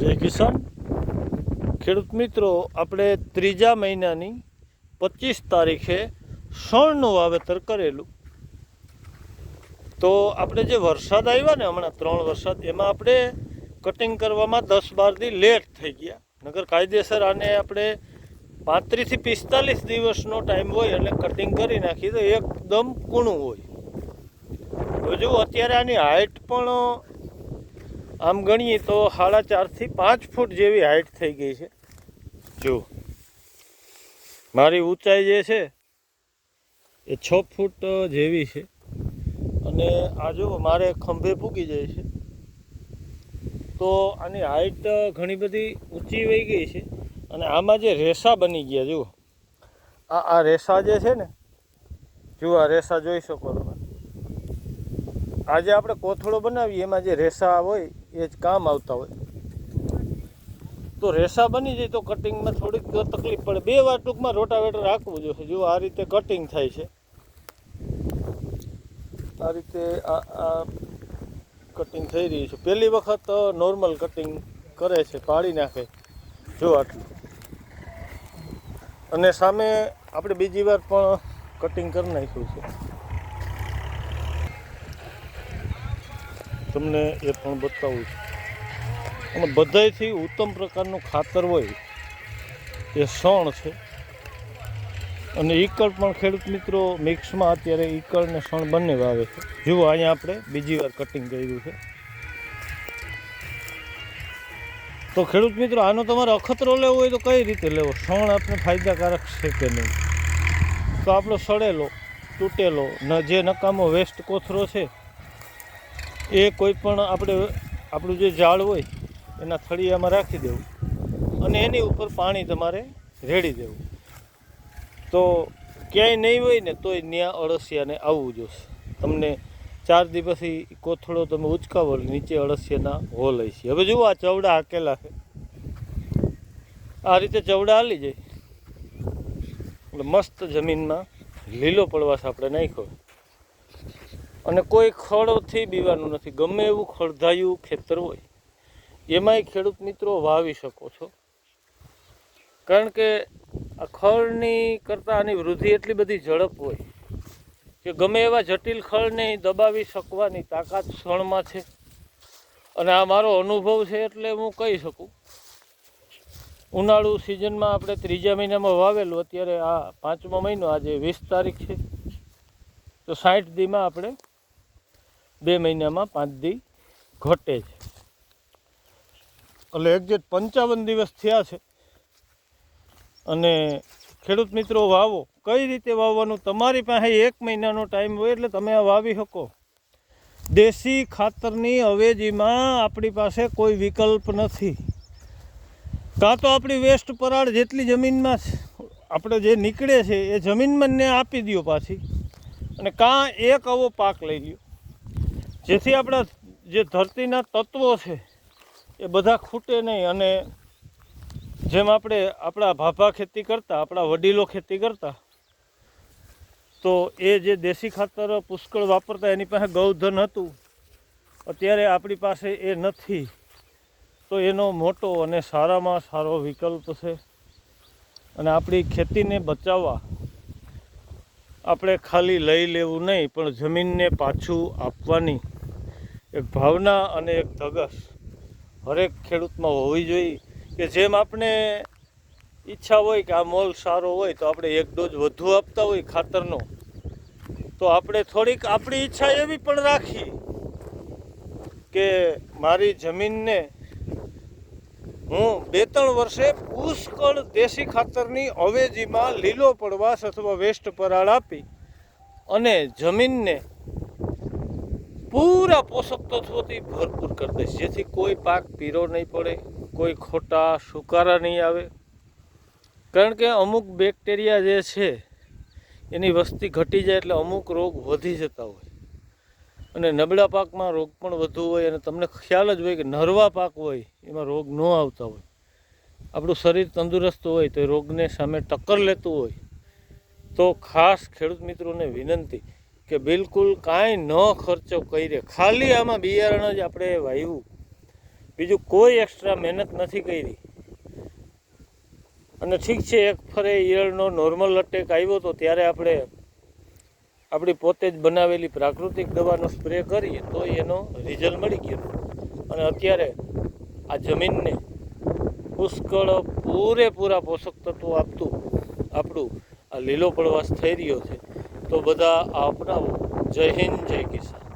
જય કિસાન. ખેડૂત મિત્રો, આપણે ત્રીજા મહિનાની પચીસ તારીખે શણનું વાવેતર કરેલું. તો આપણે જે વરસાદ આવ્યા ને હમણાં ત્રણ વરસાદ, એમાં આપણે કટિંગ કરવામાં દસ બાર દી લેટ થઈ ગયા. નગર કાયદેસર આને આપણે પાંત્રીસથી પિસ્તાલીસ દિવસનો ટાઈમ હોય એટલે કટિંગ કરી નાખી તો એકદમ કૂણું હોય. હવે જો અત્યારે આની હાઇટ પણ આમ ગણીએ તો સાડા ચારથી પાંચ ફૂટ જેવી હાઇટ થઈ ગઈ છે. જો, મારી ઊંચાઈ જે છે એ છ ફૂટ જેવી છે. અને આ જો મારે ખંભે પૂકી જાય છે. તો આની હાઇટ ઘણી બધી ઊંચી વહી ગઈ છે. અને આમાં જે રેસા બની ગયા, જુઓ. આ આ રેસા જે છે ને, જુઓ આ રેસા જોઈ શકો તમે આજે આપણે કોથળો બનાવીએ, એમાં જે રેસા હોય એ જ કામ આવતા હોય. તો રેસા બની જાય તો કટિંગમાં થોડીક તકલીફ પડે. બે વાર ટૂંકમાં રોટાવેટર રાખવું જોઈએ. જો આ રીતે કટિંગ થાય છે. આ રીતે આ આ કટિંગ થઈ રહ્યું છે. પહેલી વખત નોર્મલ કટિંગ કરે છે. પાડી નાખે. જો આટલું અને સામે આપણે બીજી વાર પણ કટિંગ કરી નાખ્યું છે. તમને એ પણ બતાવું છું. અને બધાયથી ઉત્તમ પ્રકારનું ખાતર હોય એ સણ છે. અને ઈકળ પણ ખેડૂત મિત્રો મિક્સમાં અત્યારે ઈકળ ને શણ બંને વાવે છે. જુઓ અહીંયા આપણે બીજી વાર કટિંગ કર્યું છે. તો ખેડૂત મિત્રો, આનો તમારે અખતરો લેવો હોય તો કઈ રીતે લેવો? સણ આપણે ફાયદાકારક છે કે નહીં? તો આપણો સડેલો, તૂટેલો, ન જે નકામો વેસ્ટ કોથરો છે એ કોઈ પણ આપણે આપણું જે ઝાડ હોય, એના થળિયામાં રાખી દેવું અને એની ઉપર પાણી તમારે રેડી દેવું. તો ક્યાંય નહીં હોય ને તોય ત્યાં અળસિયાને આવવું જોશે. તમને ચાર દિવસથી કોથળો તમે ઉચકાવો નીચે અળસિયાના હોલ છે. હવે જુઓ આ ચવડા હાકેલા છે. આ રીતે ચવડા હાલી જાય. એટલે મસ્ત જમીનમાં લીલો પડવાશ આપણે નાખ્યો. અને કોઈ ખળથી બીવાનું નથી. ગમે એવું ખળધાયું ખેતર હોય, એમાંય ખેડૂત મિત્રો વાવી શકો છો. કારણ કે આ ખળની કરતાં આની વૃદ્ધિ એટલી બધી ઝડપ હોય કે ગમે એવા જટિલ ખળને દબાવી શકવાની તાકાત ક્ષણમાં છે. અને આ મારો અનુભવ છે એટલે હું કહી શકું. ઉનાળુ સિઝનમાં આપણે ત્રીજા મહિનામાં વાવેલું, અત્યારે આ પાંચમો મહિનો, આજે વીસ તારીખ છે. તો સાઠ દીમાં આપણે બે મહિનામાં પાંચ દી ઘટે છે. એટલે એક્ઝેટ પંચાવન દિવસ થયા છે. અને ખેડૂત મિત્રો, વાવો. કઈ રીતે વાવવાનું? તમારી પાસે એક મહિનાનો ટાઈમ હોય એટલે તમે આ વાવી શકો. દેશી ખાતરની અવેજીમાં આપણી પાસે કોઈ વિકલ્પ નથી. કાં તો આપણી વેસ્ટ પરાળ જેટલી જમીનમાં આપણે જે નીકળે છે એ જમીનમાં ને આપી દો પાછી. અને કાં એક આવો પાક લઈ લ્યો. જેથી આપણા જે ધરતીના તત્વો છે, એ બધા ખૂટે નહીં અને જેમ આપણે આપણા ભાભા ખેતી કરતા, આપણા વડીલો ખેતી કરતા, તો એ જે દેશી ખાતર પુષ્કળ વાપરતા, એની પાસે ગૌધન હતું. અત્યારે આપણી પાસે એ નથી. તો એનો મોટો અને સારામાં સારો વિકલ્પ છે. અને આપણી ખેતીને બચાવવા આપણે ખાલી લઈ લેવું નહીં, પણ જમીનને પાછું આપવાની એક ભાવના અને એક ધગસ હરેક ખેડૂતમાં હોવી જોઈએ કે જેમ આપણે ઈચ્છા હોય કે આ મોલ સારો હોય તો આપણે એક ડોઝ વધુ આપતા હોય ખાતરનો, તો આપણે થોડીક આપણી ઈચ્છા એવી પણ રાખી કે મારી જમીનને હું બે ત્રણ વર્ષે પુષ્કળ દેશી ખાતરની અવેજીમાં લીલો પડવાશ અથવા વેસ્ટ પરાળ આપી અને જમીનને પૂરા પોષક તત્વોથી ભરપૂર કરી દઈશ. જેથી કોઈ પાક પીરો નહીં પડે, કોઈ ખોટા સુકારા નહીં આવે. કારણ કે અમુક બેક્ટેરિયા જે છે, એની વસ્તી ઘટી જાય એટલે અમુક રોગ વધી જતા હોય. અને નબળા પાકમાં રોગ પણ વધુ હોય અને તમને ખ્યાલ જ હોય કે નરવા પાક હોય, એમાં રોગ ન આવતા હોય. આપણું શરીર તંદુરસ્ત હોય તો રોગને સામે ટક્કર લેતું હોય. તો ખાસ ખેડૂત મિત્રોને વિનંતી કે બિલકુલ કાંઈ ન ખર્ચો કરી ખાલી આમાં બિયારણ જ આપણે વાવ્યું બીજું કોઈ એક્સ્ટ્રા મહેનત નથી કરી. અને ઠીક છે, એક ફરે ઈયળનો નોર્મલ અટેક આવ્યો તો ત્યારે આપણે આપણી પોતે જ બનાવેલી પ્રાકૃતિક દવાનો સ્પ્રે કરીએ તો એનો રિઝલ્ટ મળી ગયો. અને અત્યારે આ જમીનને પુષ્કળ પૂરેપૂરા પોષક તત્વો આપતું, આપણું આ લીલો પડવાશ થઈ રહ્યો છે. તો બધા આપનાવો જય હિન્દ જય કિસાન.